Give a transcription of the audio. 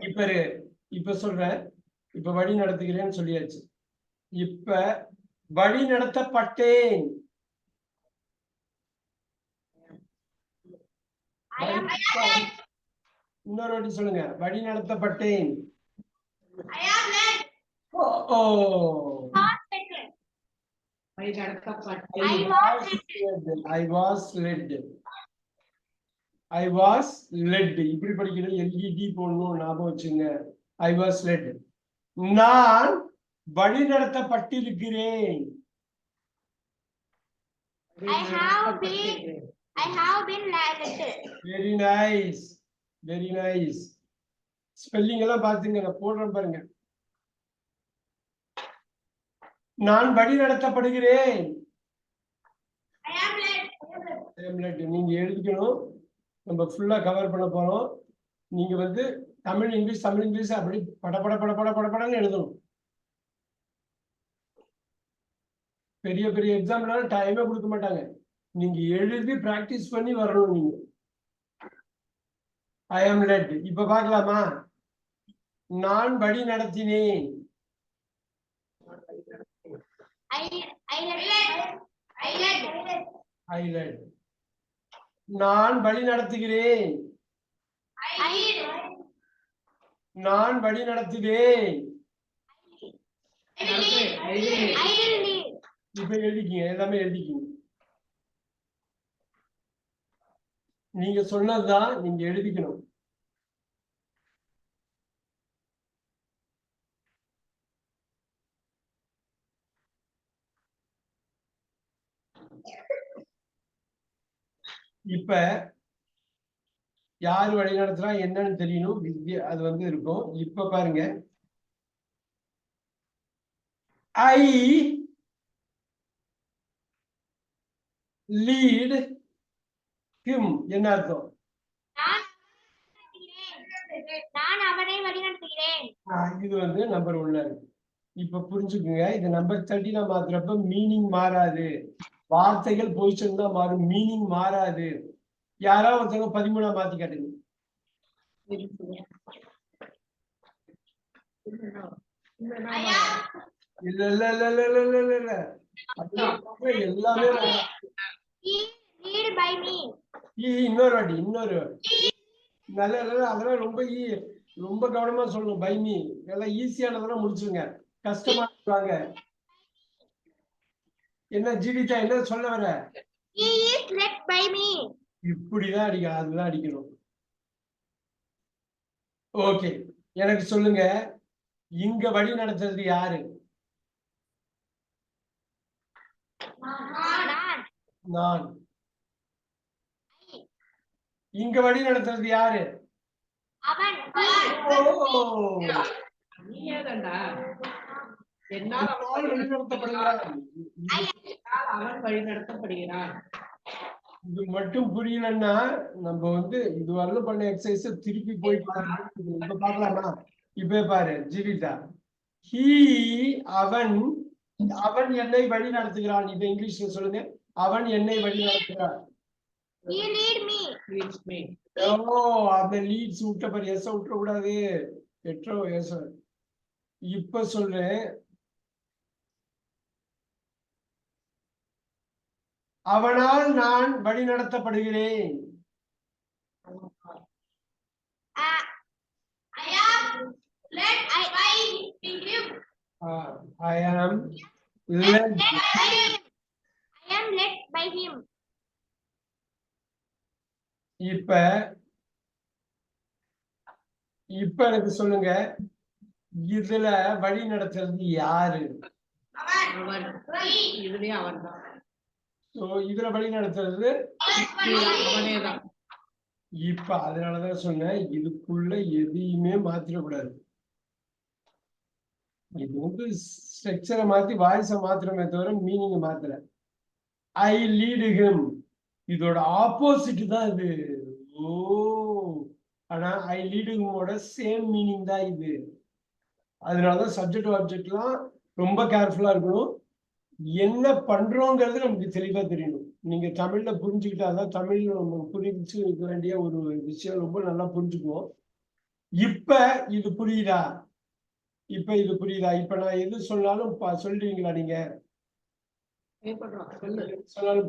இப்ப. இப்ப சொல்றேன் இப்ப வழி நடத்துகிறேன்னு சொல்லியாச்சு. இப்ப வழி நடத்தப்பட்டேன். இன்னொரு வாட்டி சொல்லுங்க. வழி நடத்தப்பட்டேன். I am led. O O. Not led. வழி நடத்தப்பட்டு I was led. I was led. I was led. இப்படி படிக்கணும் எல்இடி போடணும் ஞாபகம் வச்சுங்க. ஐ வாஸ் லெட் நான் வழி நடத்தப்பட்டிருக்கிறேன். I have been- I have been led. Very nice very nice spelling எல்லாம் பாத்துங்க நான் போடுறேன் பாருங்க. நான் வழி நடத்தப்படுகிறேன். நீங்க எழுதிக்கணும். நம்ம ஃபுல்லா கவர் பண்ண போறோம். நீங்க வந்து தமிழ் இங்கிலீஷ் தமிழ் இங்கிலீஷ் அப்படி பட பட பட பட பட படன்னு எழுதணும். பெரிய பெரிய எக்ஸாம்னால டைமே கொடுக்க மாட்டாங்க. நீங்க எழுதி பிராக்டிஸ் பண்ணி வரணும் நீங்க. ஐ ஆம் லெட் இப்ப பார்க்கலாமா? நான் வழி நடத்தினேன். ஐ லெட் நான் வழி நடத்துகிறேன். நான் வழி நடத்துவேன். இப்ப எழுதிக்கீங்க எல்லாமே எழுதிக்கீங்க. நீங்க சொன்னதுதான் நீங்க எழுதிக்கணும். இப்ப யார் வழி நடத்துறா என்னன்னு தெரியணும். அது வந்து இருக்கும். இப்ப பாருங்க. ஐ லீட் ஹிம் என்ன அர்த்தம்? இது வந்து நம்பர் ஒன்ல இருக்கு. இப்ப புரிஞ்சுக்குங்க. இது நம்பர் தேர்ட்டில மாத்துறப்ப மீனிங் மாறாது. வார்த்தைகள் பொசிஷன் தான் மாறும். மீனிங் மாறாது. யாராவது ஒருத்தவங்க பதிமூணா மாத்தி காட்டுங்க. இல்ல இல்ல இல்ல இல்ல இல்ல இல்ல இல்ல. இல்ல எல்லாமே ஈ, இன்னொரு வாட்டி இன்னொரு நல்ல நல்ல அதெல்லாம் ரொம்ப ஈ ரொம்ப கவனமா சொல்லணும். பைமி எல்லாம் ஈஸியானதெல்லாம் முடிச்சுங்க கஷ்டமா இருக்காங்க என்ன ஜீவிதா என்ன சொல்ல வர? இப்படிதான் அடிக்கணும் அதுதான் அடிக்கணும். ஓகே எனக்கு சொல்லுங்க. இங்க வழி நடத்துறது யாரு? நான். நான். இங்க வழி நடத்துறது யாரு? அவன். என்னால் அவன் அவன் இது மட்டும் புரியலன்னா நம்ம வந்து இதுவரையிலும் பண்ண எக்ஸசைஸ் திருப்பி போய். இப்ப இப்ப பாரு ஜீவிதா. ஹீ அவன் அவன் என்னை வழி நடத்துகிறான். இப்ப இங்கிலீஷ்ல சொல்லுங்க. அவன் என்னை வழி நடத்துகிறான். ஓ அந்த லீட்ஸ் விட்ட பாரு. எஸ் விட்டுற கூடாது எட்டோ எஸ் இப்ப சொல்றேன். அவனால் நான் வழி நடத்தப்படுகிறேன் uh, I am led I by him ஐ ஆம் led led by him I am led by him. இப்ப இப்ப எனக்கு சொல்லுங்க. இதுல வழி நடத்துறது யாரு? அவன். இதுலயே அவன் தான் இதுல வழி நடத்துறது இப்ப அதனாலதான் சொன்னேன் இதுக்குள்ள எதையுமே மாத்திரக்கூடாது இது வந்து ஸ்ட்ரக்சரை மாத்தி வாய்ஸ மாத்திரமே தவிர மீனிங் மாத்தல. ஐ லீடு ஹிம் இதோட ஆப்போசிட் தான் இது. ஓ ஆனா ஐ லீடு ஹிமோட சேம் மீனிங் தான் இது. அதனாலதான் சப்ஜெக்ட் ஆப்ஜெக்ட்லாம் ரொம்ப கேர்ஃபுல்லா இருக்கணும். என்ன பண்றோங்கிறது நமக்கு தெளிவா தெரியணும். நீங்க தமிழ்ல புரிஞ்சுக்கிட்டாதான் தமிழ் நமக்கு புரிஞ்சு வைக்க வேண்டிய ஒரு விஷயம் ரொம்ப நல்லா புரிஞ்சுக்குவோம். இப்ப இது புரியுதா? இப்ப இது புரியுதா? இப்ப நான் எது சொன்னாலும் சொல்றீங்களா நீங்க? சொன்னாலும்